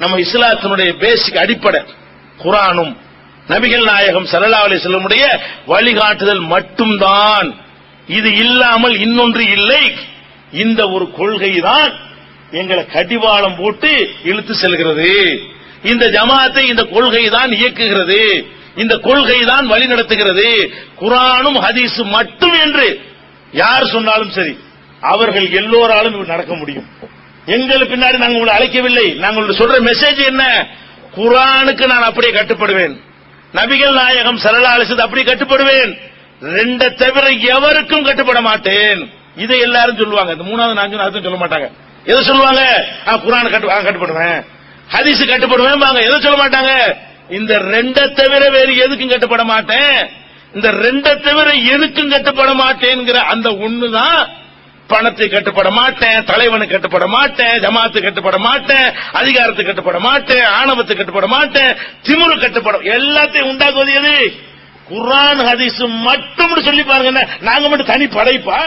நம்ம இஸ்லாத்தினுடைய பேசிக் அடிப்படை. குரானும் நபிகள் நாயகம் ஸல்லல்லாஹு அலி செல்லமுடைய வழிகாட்டுதல் மட்டும்தான். இது இல்லாமல் இன்னொன்று இல்லை. இந்த ஒரு கொள்கை தான் எங்களை கடிவாளம் போட்டு இழுத்து செல்கிறது. இந்த ஜமாத்தை இந்த கொள்கை தான் இயக்குகிறது. இந்த கொள்கை தான் வழி நடத்துகிறது. குரானும் ஹதீஸும் மட்டும் என்று யார் சொன்னாலும் சரி அவர்கள் எல்லோராலும் நடக்க முடியும். எங்களுக்கு பின்னாடி நாங்கள் உங்களை அழைக்கவில்லை. நாங்கள் சொல்ற மெசேஜ் என்ன? குரானுக்கு நான் அப்படியே கட்டுப்படுவேன். நபிகள் நாயகம் சரளாலிசது அப்படி கட்டுப்படுவேன். ரெண்ட தவிர எவருக்கும் கட்டுப்பட மாட்டேன். இதை எல்லாரும் சொல்லுவாங்க. இந்த மூணாவது நான்கு அதுவும் சொல்ல மாட்டாங்க. எதை சொல்லுவாங்க? நான் குரான் கட்டு கட்டுப்படுவேன். ஹதீஸ் கட்டுப்படுவேன் வாங்க. எதை சொல்ல மாட்டாங்க? இந்த ரெண்ட தவிர வேறு எதுக்கும் கட்டுப்பட மாட்டேன். இந்த ரெண்ட தவிர எதுக்கும் கட்டுப்பட மாட்டேங்கிற அந்த ஒண்ணுதான் பணத்தை கட்டுப்பட மாட்டேன் தலைவனுக்கு கட்டுப்பட மாட்டேன் ஜமாத்து கட்டுப்பட மாட்டேன் அதிகாரத்துக்கு கட்டுப்பட மாட்டேன் ஆணவத்துக்கு கட்டுப்பட மாட்டேன் திமுரு கட்டுப்பட எல்லாத்தையும் உண்டாக்குவது எது? குர்ஆன் ஹதீஸ் மட்டும் சொல்லி பாருங்க நாங்க மட்டும் தனி படைப்பா?